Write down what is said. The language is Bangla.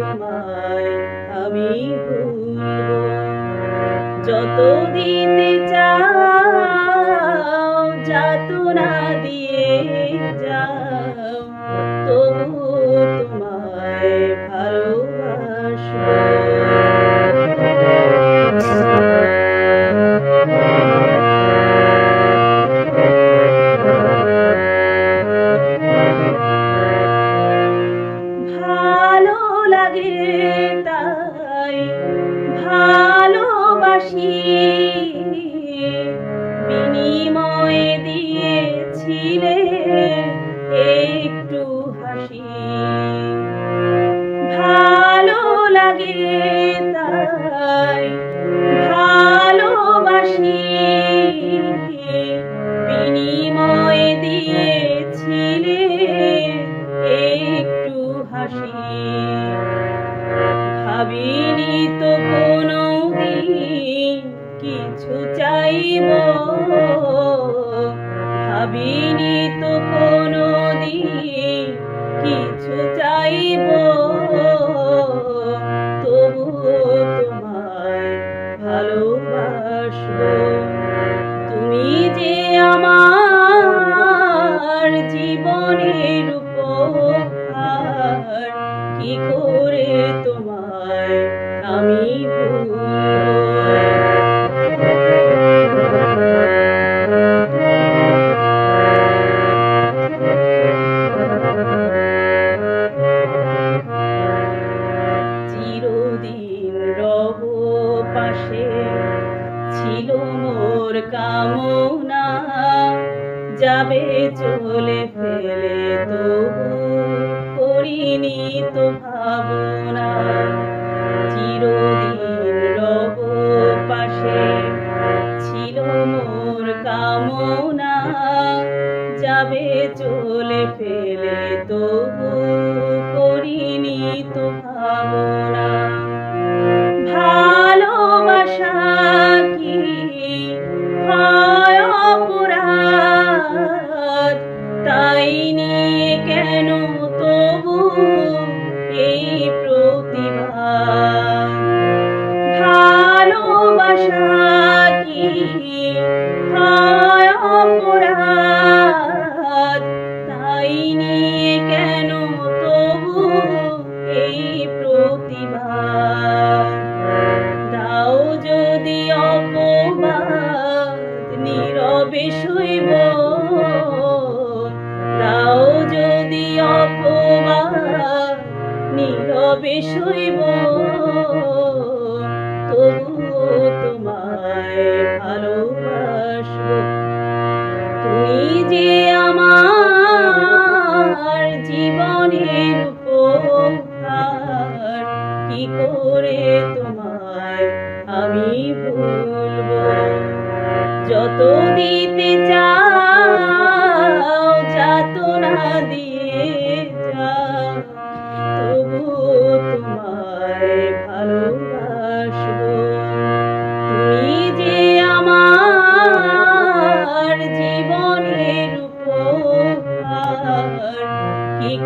তোমায় আমি যত দিতে চাও যাত না দিয়ে একটু হাসি। ভালো লাগে তাই ভালোবাসি। বিনিময়ে দিয়েছিলে একটু হাসি। ভাবিনি তো কোনো দিন কিছু চাইব। ভাবিনি তো কোনো কিছু চাইব তবু তোমায় ভালোবাসবো। তুমি যে আমার চিরদিন পাশে ছিল মোর কামনা। যাবে চলে ফেলে তবু করিনি তো ভাবনা। এই প্রতিভা। ভালোবাসা কি অপরাধ তাই নিয়ে শৈব তবু তোমায় তুমি যে আমার জীবনের উপহার কি করে তোমায় আমি